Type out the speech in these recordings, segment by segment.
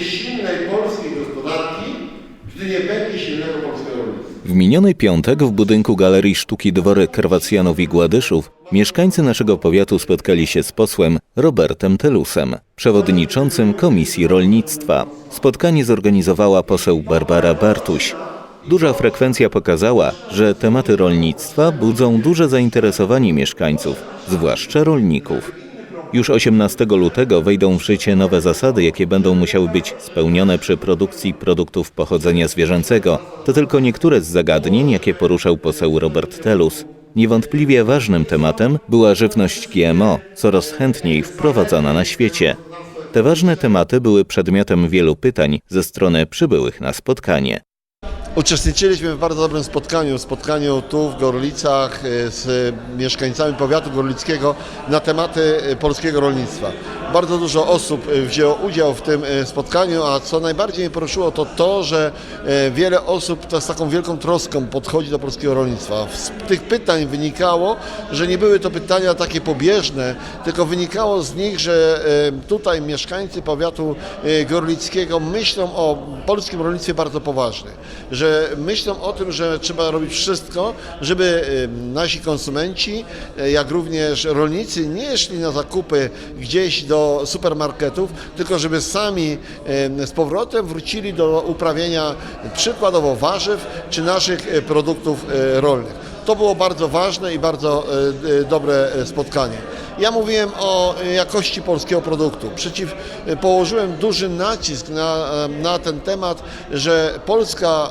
silnej polskiej gospodarki, gdy nie będzie silnego polskiego rolnictwa. W miniony piątek w budynku Galerii Sztuki Dwory Karwacjanów i Gładyszów mieszkańcy naszego powiatu spotkali się z posłem Robertem Telusem, przewodniczącym Komisji Rolnictwa. Spotkanie zorganizowała poseł Barbara Bartuś. Duża frekwencja pokazała, że tematy rolnictwa budzą duże zainteresowanie mieszkańców, zwłaszcza rolników. Już 18 lutego wejdą w życie nowe zasady, jakie będą musiały być spełnione przy produkcji produktów pochodzenia zwierzęcego. To tylko niektóre z zagadnień, jakie poruszał poseł Robert Telus. Niewątpliwie ważnym tematem była żywność GMO, coraz chętniej wprowadzana na świecie. Te ważne tematy były przedmiotem wielu pytań ze strony przybyłych na spotkanie. Uczestniczyliśmy w bardzo dobrym spotkaniu, spotkaniu tu w Gorlicach e, z mieszkańcami powiatu gorlickiego na tematy e, polskiego rolnictwa. Bardzo dużo osób e, wzięło udział w tym spotkaniu, a co najbardziej mnie poruszyło to to, że wiele osób z taką wielką troską podchodzi do polskiego rolnictwa. Z tych pytań wynikało, że nie były to pytania takie pobieżne, tylko wynikało z nich, że tutaj mieszkańcy powiatu gorlickiego myślą o polskim rolnictwie bardzo poważnie, że myślą o tym, że trzeba robić wszystko, żeby nasi konsumenci, e, jak również rolnicy nie szli na zakupy gdzieś do supermarketów, tylko żeby sami z powrotem wrócili do uprawiania przykładowo warzyw czy naszych e, produktów e, rolnych. To było bardzo ważne i bardzo e, e, dobre e, spotkanie. Ja mówiłem o jakości polskiego produktu. Przeciw, położyłem duży nacisk na, na ten temat, że Polska,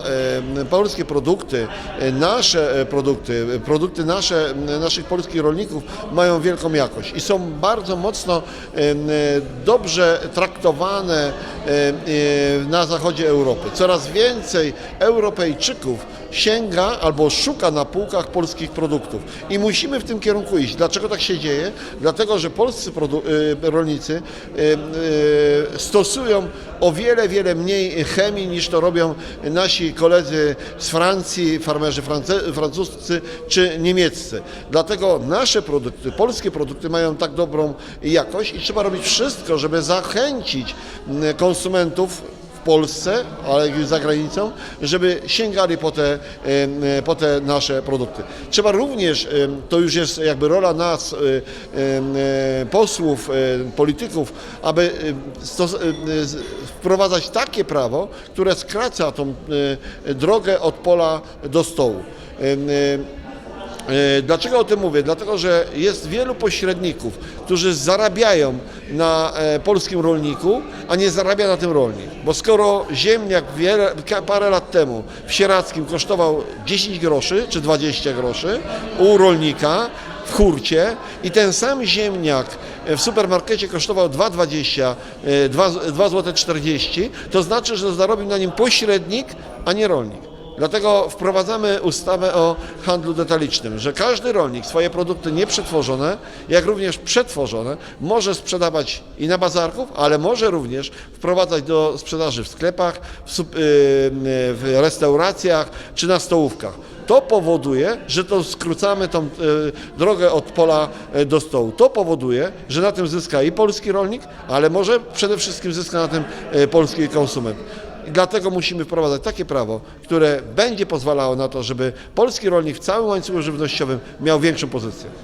polskie produkty, nasze produkty, produkty nasze, naszych polskich rolników mają wielką jakość i są bardzo mocno dobrze traktowane na zachodzie Europy. Coraz więcej Europejczyków sięga albo szuka na półkach polskich produktów i musimy w tym kierunku iść. Dlaczego tak się dzieje? Dlatego, że polscy y, rolnicy y, y, stosują o wiele, wiele mniej chemii niż to robią nasi koledzy z Francji, farmerzy francuscy czy niemieccy. Dlatego nasze produkty, polskie produkty mają tak dobrą jakość i trzeba robić wszystko, żeby zachęcić konsumentów Polsce, ale i za granicą, żeby sięgali po te, e, po te nasze produkty. Trzeba również, to już jest jakby rola nas, e, e, posłów, polityków, aby wprowadzać takie prawo, które skraca tą drogę od pola do stołu. E, E, Dlaczego o tym mówię? Dlatego, że jest wielu pośredników, którzy zarabiają na e, polskim rolniku, a nie zarabia na tym rolnik. Bo skoro ziemniak wiele, parę lat temu w Sieradzkim kosztował 10 groszy czy 20 groszy u rolnika w hurcie i ten sam ziemniak w supermarkecie kosztował 2,20, e, 2 zł 40, to znaczy, że zarobił na nim pośrednik, a nie rolnik. Dlatego wprowadzamy ustawę o handlu detalicznym, że każdy rolnik swoje produkty nieprzetworzone, jak również przetworzone, może sprzedawać i na bazarków, ale może również wprowadzać do sprzedaży w sklepach, w, sup- yy, w restauracjach czy na stołówkach. To powoduje, że to skrócamy tą y, drogę od pola y, do stołu. To powoduje, że na tym zyska i polski rolnik, ale może przede wszystkim zyska na tym y, polski konsument. I dlatego musimy wprowadzać takie prawo, które będzie pozwalało na to, żeby polski rolnik w całym łańcuchu żywnościowym miał większą pozycję.